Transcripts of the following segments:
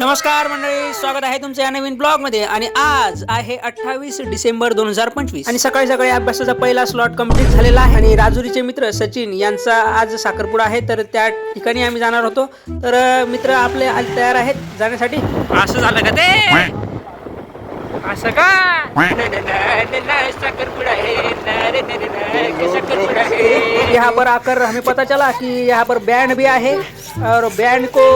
नमस्कार मंडळी स्वागत आहे तुमच्या या नवीन ब्लॉगमध्ये आणि आज आहे अठ्ठावीस डिसेंबर दोन हजार पंचवीस आणि सकाळी सकाळी अभ्यासाचा पहिला स्लॉट कंप्लीट झालेला आहे आणि राजुरीचे मित्र सचिन यांचा आज साखरपुडा आहे तर त्या ठिकाणी आम्ही जाणार होतो तर मित्र आपले आज तयार आहेत जाण्यासाठी असं झालं का ते असं का है यहाँ पर आकर हमें पता चला कि यहाँ पर बैंड भी आहे और बैंड को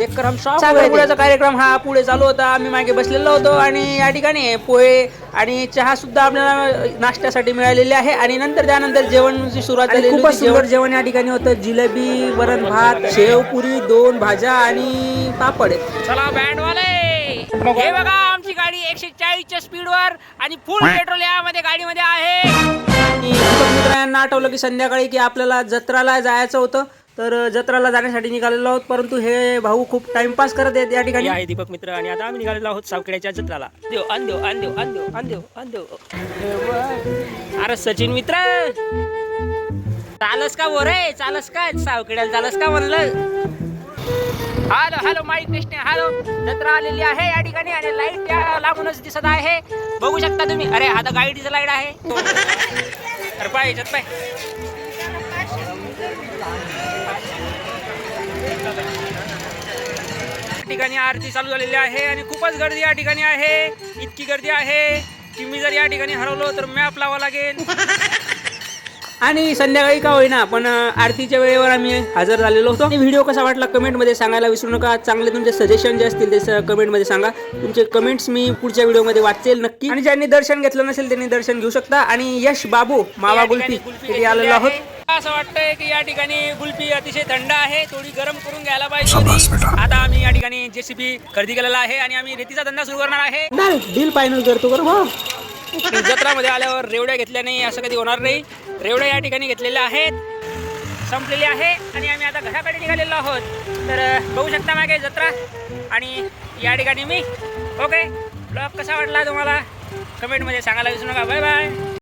शॉक साखरपुड्याचा कार्यक्रम हा पुढे चालू होता. आम्ही मागे बसलेलो होतो आणि या ठिकाणी पोहे आणि चहा सुद्धा आपल्याला नाश्त्यासाठी मिळालेले आहे. आणि नंतर त्यानंतर जेवणची सुरुवात झाली खूपच सुंदर जेवण या ठिकाणी होतं. जिलेबी वरण भात शेवपुरी दोन भाज्या आणि पापड. चला बँड वाले हे बघा आमची गाडी एकशे चाळीसच्या स्पीडवर आणि फुल पेट्रोल यामध्ये गाडीमध्ये आहे. मित्रांना आठवलं की संध्याकाळी की आपल्याला जत्राला जायचं होतं. तर जत्राला जाण्यासाठी निघालेलो आहोत परंतु हे भाऊ खूप टाइमपास करत आहेत या ठिकाणी. आहे दीपक मित्र आणि आता आम्ही निघालेलो आहोत सावखेड्याच्या जत्राला. देव अन देव अन देव अन देव देव देव अरे सचिन मित्र! चालस का बोर आहे चालस का? सावखेड्याला चालस का म्हणलं? हॅलो हॅलो माई कृष्ण हॅलो. जत्रा आलेली आहे या ठिकाणी आणि लाइट त्या लागूनच दिसत आहे. बघू शकता तुम्ही. अरे आता गाडीचं लाइट आहे. अरे पाय याच्यात पाय. ठिकाणी आरती चालू झालेली आहे आणि खूपच गर्दी या ठिकाणी आहे. इतकी गर्दी आहे की मी जर या ठिकाणी हरवलो तर मॅप लावा लागेल. आणि संध्याकाळी का होईना पण आरतीच्या वेळेवर आम्ही हजर झालेलो होतो. व्हिडिओ कसा वाटला कमेंटमध्ये सांगायला विसरू नका. चांगले तुमचे सजेशन जे असतील ते कमेंटमध्ये सांगा. तुमचे कमेंट्स मी पुढच्या व्हिडिओमध्ये वाचेल नक्की. आणि ज्यांनी दर्शन घेतलं नसेल त्यांनी दर्शन घेऊ शकता. आणि यश बाबू मावा गुल्फी आलेलो आहोत. असं वाटतंय की या ठिकाणी गुल्फी अतिशय थंड आहे. थोडी गरम करून घ्यायला पाहिजे. आता आम्ही या ठिकाणी जेसीबी खरेदी केलेला आहे आणि आम्ही रेतीचा धंदा सुरू करणार आहे. डील फायनल करतो बरं जत्रामध्ये आल्यावर रेवड्या घेतल्या नाही असं कधी होणार नाही. रेवड्या या ठिकाणी घेतलेल्या आहेत. संपलेली आहे आणि आम्ही आता घराकडे निघालेलो आहोत. तर बघू शकता मागे जत्रा. आणि या ठिकाणी मी. ओके. ब्लॉग कसा वाटला तुम्हाला? कमेंटमध्ये सांगायला विसरू नका. Bye bye.